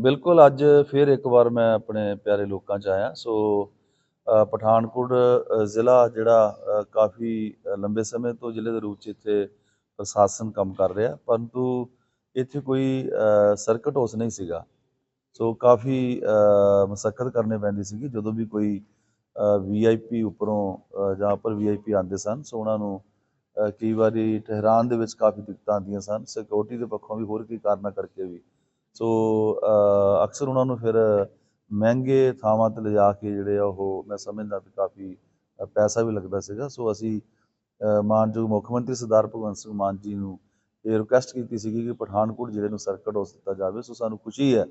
ਬਿਲਕੁਲ ਅੱਜ ਫਿਰ ਇੱਕ ਵਾਰ ਮੈਂ ਆਪਣੇ ਪਿਆਰੇ ਲੋਕਾਂ 'ਚ ਆਇਆ। ਸੋ ਪਠਾਨਕੋਟ ਜ਼ਿਲ੍ਹਾ ਜਿਹੜਾ ਕਾਫੀ ਲੰਬੇ ਸਮੇਂ ਤੋਂ ਜ਼ਿਲ੍ਹੇ ਦੇ ਰੂਪ 'ਚ ਇੱਥੇ ਪ੍ਰਸ਼ਾਸਨ ਕੰਮ ਕਰ ਰਿਹਾ। ਪਰੰਤੂ ਇੱਥੇ ਕੋਈ ਸਰਕਟ ਹਾਊਸ ਨਹੀਂ ਸੀਗਾ। ਸੋ ਕਾਫੀ ਮਸਕਤ ਕਰਨੇ ਪੈਂਦੀ ਸੀਗੀ। ਜਦੋਂ ਵੀ ਕੋਈ ਵੀਆਈਪੀ ਉੱਪਰੋਂ ਜਾਂ ਉੱਪਰ ਵੀਆਈਪੀ ਆਉਂਦੇ ਸਨ, ਸੋ ਉਹਨਾਂ ਨੂੰ ਕਈ ਵਾਰੀ ਠਹਿਰਾਣ ਦੇ ਵਿੱਚ ਕਾਫੀ ਦਿੱਕਤਾਂ ਆਉਂਦੀਆਂ ਸਨ। ਸਿਕਿਉਰਿਟੀ ਦੇ ਪੱਖੋਂ ਵੀ ਹੋਰ ਕਈ ਕਾਰਨਾਂ ਕਰਕੇ ਵੀ ਸੋ ਅਕਸਰ ਉਹਨਾਂ ਨੂੰ ਫਿਰ ਮਹਿੰਗੇ ਥਾਵਾਂ ਤੇ ਲਿਜਾ ਕੇ ਜਿਹੜੇ ਆ ਉਹ ਮੈਂ ਸਮਝਦਾ ਵੀ ਕਾਫੀ ਪੈਸਾ ਵੀ ਲੱਗਦਾ ਸੀਗਾ। ਸੋ ਅਸੀਂ ਮਾਨਯੋਗ ਮੁੱਖ ਮੰਤਰੀ ਸਰਦਾਰ ਭਗਵੰਤ ਸਿੰਘ ਮਾਨ ਜੀ ਨੂੰ ਇਹ ਰਿਕੁਐਸਟ ਕੀਤੀ ਸੀਗੀ ਕਿ ਪਠਾਨਕੋਟ ਜ਼ਿਲ੍ਹੇ ਨੂੰ ਸਰਕਟ ਹਾਊਸ ਦਿੱਤਾ ਜਾਵੇ। ਸੋ ਸਾਨੂੰ ਖੁਸ਼ੀ ਹੈ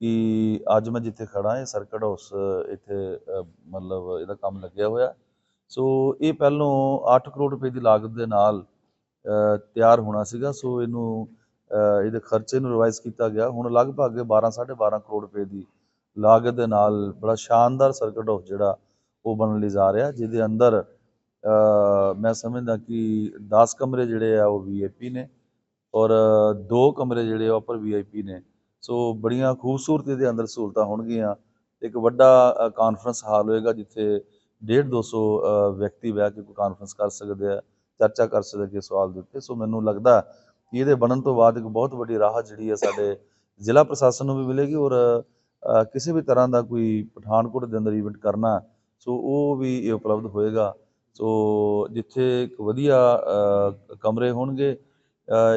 ਕਿ ਅੱਜ ਮੈਂ ਜਿੱਥੇ ਖੜਾ ਇਹ ਸਰਕਟ ਹਾਊਸ ਇੱਥੇ ਮਤਲਬ ਇਹਦਾ ਕੰਮ ਲੱਗਿਆ ਹੋਇਆ। ਸੋ ਇਹ ਪਹਿਲੋਂ 8 ਕਰੋੜ ਰੁਪਏ ਦੀ ਲਾਗਤ ਦੇ ਨਾਲ ਤਿਆਰ ਹੋਣਾ ਸੀਗਾ। ਸੋ ਇਹਨੂੰ ਇਹਦੇ ਖਰਚੇ ਨੂੰ ਰਿਵਾਈਜ਼ ਕੀਤਾ ਗਿਆ। ਹੁਣ ਲਗਭਗ 12 12.5 ਕਰੋੜ ਰੁਪਏ ਦੀ ਲਾਗਤ ਦੇ ਨਾਲ ਬੜਾ ਸ਼ਾਨਦਾਰ ਸਰਕਟ ਹਾਊਸ ਜਿਹੜਾ ਉਹ ਬਣਨ ਲਈ ਜਾ ਰਿਹਾ। ਜਿਹਦੇ ਅੰਦਰ ਮੈਂ ਸਮਝਦਾ ਕਿ 10 ਕਮਰੇ ਜਿਹੜੇ ਆ ਉਹ ਵੀਆਈਪੀ ਨੇ ਔਰ ਦੋ ਕਮਰੇ ਜਿਹੜੇ ਆ ਉੱਪਰ ਵੀਆਈਪੀ ਨੇ। ਸੋ ਬੜੀਆਂ ਖੂਬਸੂਰਤੀ ਦੇ ਅੰਦਰ ਸਹੂਲਤਾਂ ਹੋਣਗੀਆਂ। ਇੱਕ ਵੱਡਾ ਕਾਨਫਰੰਸ ਹਾਲ ਹੋਏਗਾ ਜਿੱਥੇ 1.5 200 ਅ, ਵਿਅਕਤੀ ਬਹਿ ਕੇ ਕੋਈ ਕਾਨਫਰੰਸ ਕਰ ਸਕਦੇ ਆ ਚਰਚਾ ਕਰ ਸਕਦੇ ਸਵਾਲ ਦੇ ਉੱਤੇ। ਸੋ ਮੈਨੂੰ ਲੱਗਦਾ ਕਿ ਇਹਦੇ ਬਣਨ ਤੋਂ ਬਾਅਦ ਇੱਕ ਬਹੁਤ ਵੱਡੀ ਰਾਹਤ ਜਿਹੜੀ ਹੈ ਸਾਡੇ ਜ਼ਿਲ੍ਹਾ ਪ੍ਰਸ਼ਾਸਨ ਨੂੰ ਵੀ ਮਿਲੇਗੀ ਔਰ ਕਿਸੇ ਵੀ ਤਰ੍ਹਾਂ ਦਾ ਕੋਈ ਪਠਾਨਕੋਟ ਦੇ ਅੰਦਰ ਇਵੈਂਟ ਕਰਨਾ ਸੋ ਉਹ ਵੀ ਇਹ ਉਪਲਬਧ ਹੋਏਗਾ। ਸੋ ਜਿੱਥੇ ਇੱਕ ਵਧੀਆ ਕਮਰੇ ਹੋਣਗੇ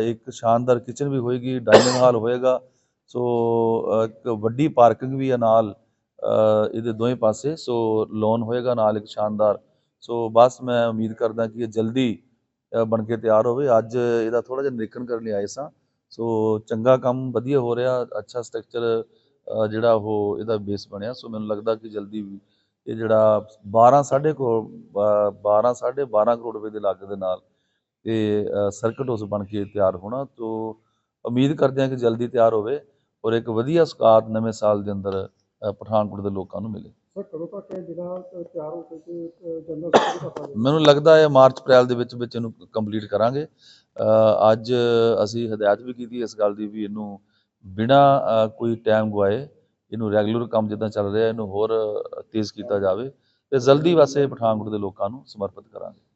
ਇੱਕ ਸ਼ਾਨਦਾਰ ਕਿਚਨ ਵੀ ਹੋਏਗੀ ਡਾਈਨਿੰਗ ਹਾਲ ਹੋਏਗਾ, ਸੋ ਇੱਕ ਵੱਡੀ ਪਾਰਕਿੰਗ ਵੀ ਹੈ ਨਾਲ ਇਹਦੇ ਦੋਵੇਂ ਪਾਸੇ, ਸੋ ਲੋਨ ਹੋਏਗਾ ਨਾਲ ਇੱਕ ਸ਼ਾਨਦਾਰ। ਸੋ ਬਸ ਮੈਂ ਉਮੀਦ ਕਰਦਾ ਕਿ ਇਹ ਜਲਦੀ ਬਣ ਕੇ ਤਿਆਰ ਹੋਵੇ। ਅੱਜ ਇਹਦਾ ਥੋੜਾ ਜਿਹਾ ਨਿਰੀਖਣ ਕਰਨ ਲਈ ਆਏ ਸਾਂ। ਸੋ ਚੰਗਾ ਕੰਮ ਵਧੀਆ ਹੋ ਰਿਹਾ। ਅੱਛਾ ਸਟਰਕਚਰ ਜਿਹੜਾ ਉਹ ਇਹਦਾ ਬੇਸ ਬਣਿਆ। ਸੋ ਮੈਨੂੰ ਲੱਗਦਾ ਕਿ ਜਲਦੀ ਇਹ ਜਿਹੜਾ 12 ਸਾਢੇ ਕੋ 12 ਸਾਢੇ 12 ਕਰੋੜ ਰੁਪਏ ਦੇ ਲਾਗਤ ਦੇ ਨਾਲ ਇਹ ਸਰਕਟ ਹਾਊਸ ਬਣ ਕੇ ਤਿਆਰ ਹੋਣਾ। ਤੋ ਉਮੀਦ ਕਰਦੇ ਹਾਂ ਕਿ ਜਲਦੀ ਤਿਆਰ ਹੋਵੇ ਔਰ ਇੱਕ ਵਧੀਆ ਸੁਕਾਤ ਨਵੇਂ ਸਾਲ ਦੇ ਅੰਦਰ ਪਠਾਨਕੋਟ ਦੇ ਲੋਕਾਂ ਨੂੰ ਮਿਲੇ। ਸਰ ਕਦੋਂ ਤੱਕ ਇਹ ਜਿਹੜਾ ਅ, ਤਿਆਰ ਹੋ ਕੇ ਤੇ, ਅ, ਜਨਰਲ ਸਕੱਤਰ ਦਾ ਪਾਸ ਮੈਨੂੰ ਲੱਗਦਾ ਹੈ ਮਾਰਚ ਅਪ੍ਰੈਲ ਦੇ ਵਿੱਚ ਵਿੱਚ ਇਹਨੂੰ ਕੰਪਲੀਟ ਕਰਾਂਗੇ। ਅ, ਅੱਜ ਅਸੀਂ ਹਦਾਇਤ ਵੀ ਕੀਤੀ ਇਸ ਗੱਲ ਦੀ ਵੀ ਇਹਨੂੰ ਬਿਨਾ ਕੋਈ ਟਾਈਮ ਗਵਾਏ ਇਹਨੂੰ ਰੈਗੂਲਰ ਕੰਮ ਜਿੱਦਾਂ ਚੱਲ ਰਿਹਾ ਇਹਨੂੰ ਹੋਰ ਤੇਜ਼ ਕੀਤਾ ਜਾਵੇ ਤੇ ਜਲਦੀ ਵਾਸਤੇ ਪਠਾਨਕੋਟ ਦੇ ਲੋਕਾਂ ਨੂੰ ਸਮਰਪਿਤ ਕਰਾਂਗੇ।